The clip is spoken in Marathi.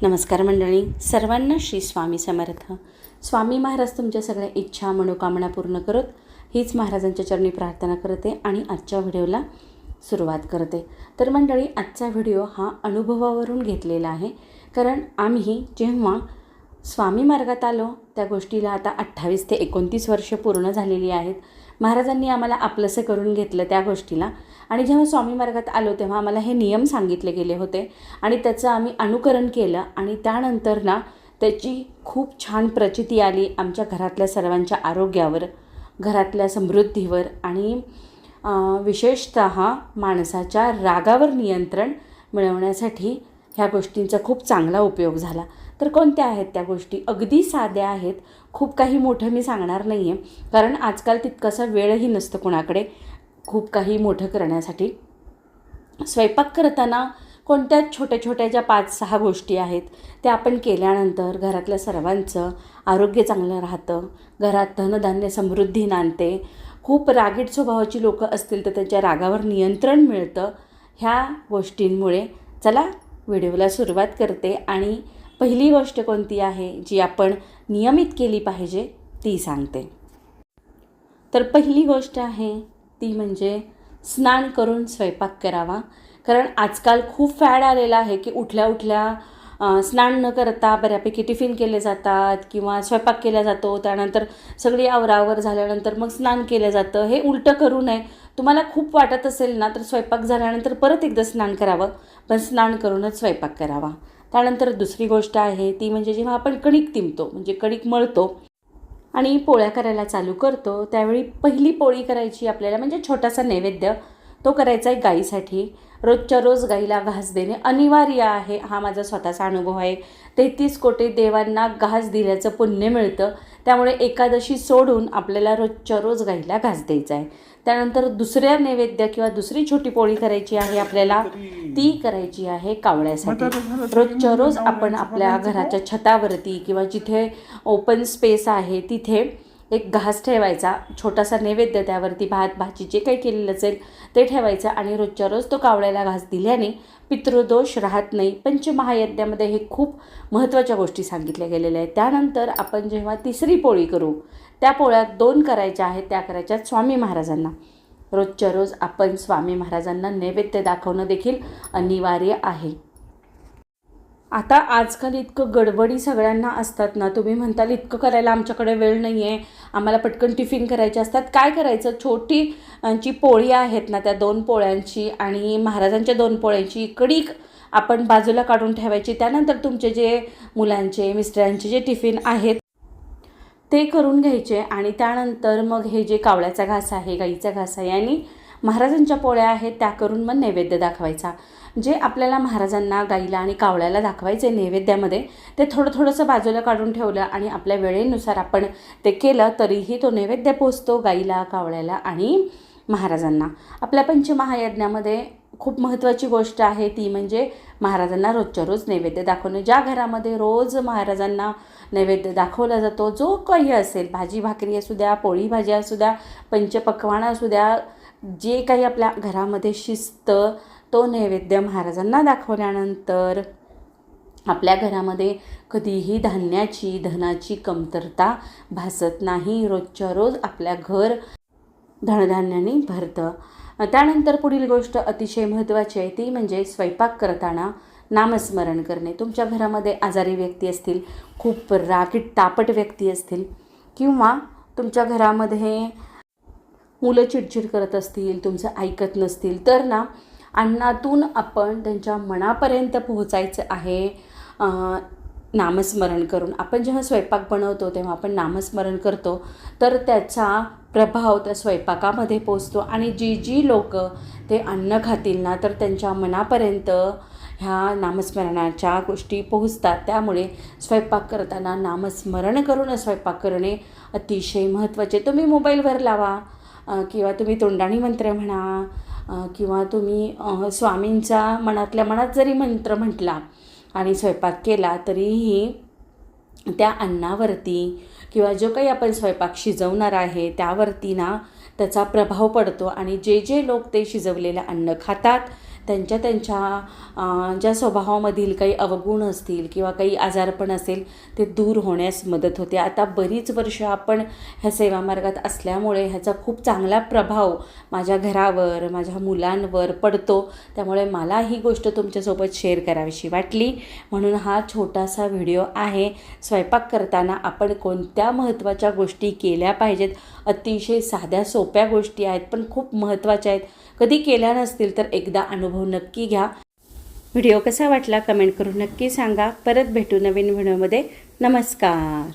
नमस्कार मंडळी सर्वांना श्री स्वामी समर्थ. स्वामी महाराज तुमच्या सगळ्या इच्छा मनोकामना पूर्ण करत हीच महाराजांच्या चरणी प्रार्थना करते आणि आजच्या व्हिडिओला सुरुवात करते. तर मंडळी आजचा व्हिडिओ हा अनुभवावरून घेतलेला आहे. कारण आम्ही जेव्हा स्वामी मार्गात आलो. त्या गोष्टीला आता अठ्ठावीस ते एकोणतीस वर्ष पूर्ण झालेली आहेत. महाराजांनी आम्हाला आपलंसं करून घेतलं त्या गोष्टीला. आणि जेव्हा स्वामी मार्गात आलो तेव्हा आम्हाला हे नियम सांगितले गेले होते. आणि त्याचं आम्ही अनुकरण केलं. आणि त्यानंतर ना त्याची खूप छान प्रचिती आली आमच्या घरातल्या सर्वांच्या आरोग्यावर घरातल्या समृद्धीवर. आणि विशेषत विशेषतः माणसाच्या रागावर नियंत्रण मिळवण्यासाठी ह्या गोष्टींचा खूप चांगला उपयोग झाला. तर कोणत्या आहेत त्या गोष्टी? अगदी साध्या आहेत. खूप काही मोठं मी सांगणार नाही आहे कारण आजकाल तितकासा वेळही नसतं कोणाकडे. खूप काही मोठं करण्यासाठी. स्वयंपाक करताना कोणत्या छोट्या छोट्या ज्या पाच सहा गोष्टी आहेत त्या आपण केल्यानंतर घरातल्या सर्वांचं आरोग्य चांगलं राहतं. घरात धनधान्य समृद्धी नांदते. खूप रागीट स्वभावाची लोकं असतील तर त्यांच्या रागावर नियंत्रण मिळतं. ह्या गोष्टींमुळे चला व्हिडिओला सुरुवात करते आणि पहिली गोष्ट कोणती आहे जी आपण नियमित केली पाहिजे ती सांगते. तर पहिली गोष्ट आहे ती म्हणजे स्नान करून स्वयंपाक करावा. कारण आजकाल खूप फॅड आलेला आहे की उठल्या उठल्या स्नान न करता बऱ्यापैकी टिफिन केले जातात किंवा स्वयंपाक केला जातो. त्यानंतर सगळी आवरावर झाल्यानंतर मग स्नान केलं जातं. हे उलटं करू नये. तुम्हाला खूप वाटत असेल ना तर स्वयंपाक झाल्यानंतर परत एकदा स्नान करावं. पण स्नान करूनच स्वयंपाक करावा. त्यानंतर दुसरी गोष्ट आहे ती म्हणजे जेव्हा आपण कणिक तिंबतो म्हणजे कणिक मळतो आणि पोळ्या करायला चालू करतो त्यावेळी पहिली पोळी करायची आपल्याला म्हणजे छोटासा नैवेद्य तो करायचा आहे गाईसाठी. रोजच्या रोज गाईला घास देणे अनिवार्य आहे हा माझा स्वतःचा अनुभव आहे. तेहतीस कोटी देवांना घास दिल्याचं पुण्य मिळतं. त्यामुळे एकादशी सोडून आपल्याला रोजच्या रोज गाईला घास द्यायचा आहे. त्यानंतर दुसऱ्या नैवेद्य किंवा दुसरी छोटी पोळी करायची आहे आपल्याला ती करायची आहे कावळ्यासाठी. रोजच्या रोज आपण आपल्या घराच्या छतावरती किंवा जिथे ओपन स्पेस आहे तिथे एक घास ठेवायचा छोटासा नैवेद्य त्यावरती भात भाजी जे काही केलेलं असेल ते ठेवायचं आणि रोजच्या रोज तो कावळ्याला घास दिल्याने पितृदोष राहत नाही. पंचमहायज्ञामध्ये हे खूप महत्त्वाच्या गोष्टी सांगितल्या गेलेल्या आहेत. त्यानंतर आपण जेव्हा तिसरी पोळी करू त्या पोळ्यात दोन करायच्या आहेत त्या करायच्या स्वामी महाराजांना. रोजच्या रोज आपण स्वामी महाराजांना नैवेद्य दाखवणं देखील अनिवार्य आहे. आता आजकाल इतकं गडबडी सगळ्यांना असतात ना तुम्ही म्हणताल इतकं करायला आमच्याकडे वेळ नाही आहे आम्हाला पटकन टिफिन करायचे असतात. काय करायचं? छोटी जी पोळी आहेत ना त्या दोन पोळ्यांची आणि महाराजांच्या दोन पोळ्यांची कढीक आपण बाजूला काढून ठेवायची. त्यानंतर तुमचे जे मुलांचे मिस्टरांचे जे टिफिन आहेत ते करून घ्यायचे आणि त्यानंतर मग हे जे कावळ्याचा घास आहे गाईचा घास आहे आणि महाराजांच्या पोळ्या आहेत त्या करून मग नैवेद्य दाखवायचा. जे आपल्याला महाराजांना गाईला आणि कावळ्याला दाखवायचे नैवेद्यामध्ये ते थोडं थोडंसं बाजूला काढून ठेवलं आणि आपल्या वेळेनुसार आपण ते केलं तरीही तो नैवेद्य पोचतो गाईला कावळ्याला आणि महाराजांना. आपल्या पंचमहायज्ञामध्ये खूप महत्त्वाची गोष्ट आहे ती म्हणजे महाराजांना रोजच्या रोज नैवेद्य दाखवणं. ज्या घरामध्ये रोज महाराजांना नैवेद्य दाखवला जातो जो काही असेल भाजी भाकरी असू द्या पोळी भाजी असू द्या पंचपक्वान असू द्या जे काही आपल्या घरामध्ये शिस्त तो नैवेद्य महाराजांना दाखवल्यानंतर आपल्या घरामध्ये कधीही धान्याची धनाची कमतरता भासत नाही. रोजच्या रोज आपल्या घर धनधान्याने भरतं. त्यानंतर पुढील गोष्ट अतिशय महत्त्वाची आहे ती म्हणजे स्वयंपाक करताना नामस्मरण करणे. तुमच्या घरामध्ये आजारी व्यक्ती असतील खूप रागीट तापट व्यक्ती असतील किंवा तुमच्या घरामध्ये मुलं चिडचिड करत असतील तुमचं ऐकत नसतील तर ना अन्नातून आपण त्यांच्या मनापर्यंत पोहोचायचं आहे. नामस्मरण करून. आपण जेव्हा स्वयंपाक बनवतो तेव्हा आपण नामस्मरण करतो तर त्याचा प्रभाव त्या स्वयंपाकामध्ये पोचतो आणि जी जी लोक ते अन्न खातील ना तर त्यांच्या मनापर्यंत ह्या नामस्मरणाच्या गोष्टी पोहोचतात. त्यामुळे स्वयंपाक करताना नामस्मरण करून स्वयंपाक करणे अतिशय महत्त्वाचे. तुम्ही मोबाईलवर लावा. किंवा तुम्ही तोंडाणी मंत्र म्हणा किंवा तुम्ही स्वामींचा मनातल्या मनात जरी मंत्र म्हटला आणि स्वयंपाक केला तरीही त्या अन्नावरती किंवा जो काही आपण स्वयंपाक शिजवणार आहे त्यावरती ना त्याचा प्रभाव पडतो. आणि जे जे लोक ते शिजवलेलं अन्न खातात त्यांच्या त्यांच्या ज्या स्वभावामधील काही अवगुण असतील किंवा काही आजारपण असेल ते दूर होण्यास मदत होते. आता बरीच वर्ष आपण ह्या सेवा मार्गात असल्यामुळे ह्याचा खूप चांगला प्रभाव माझ्या घरावर माझ्या मुलांवर पडतो. त्यामुळे मला ही गोष्ट तुमच्यासोबत शेअर करावीशी वाटली. म्हणून हा छोटासा व्हिडिओ आहे. स्वयंपाक करताना आपण कोणत्या महत्त्वाच्या गोष्टी केल्या पाहिजेत? अतिशय साध्या सोप्या गोष्टी आहेत पण खूप महत्त्वाच्या आहेत. कधी केल्या नसतील तर एकदा अनुभव अनुभव नक्की घ्या. व्हिडिओ कसा वाटला कमेंट करून नक्की सांगा. परत भेटू नवीन व्हिडिओमध्ये. नमस्कार.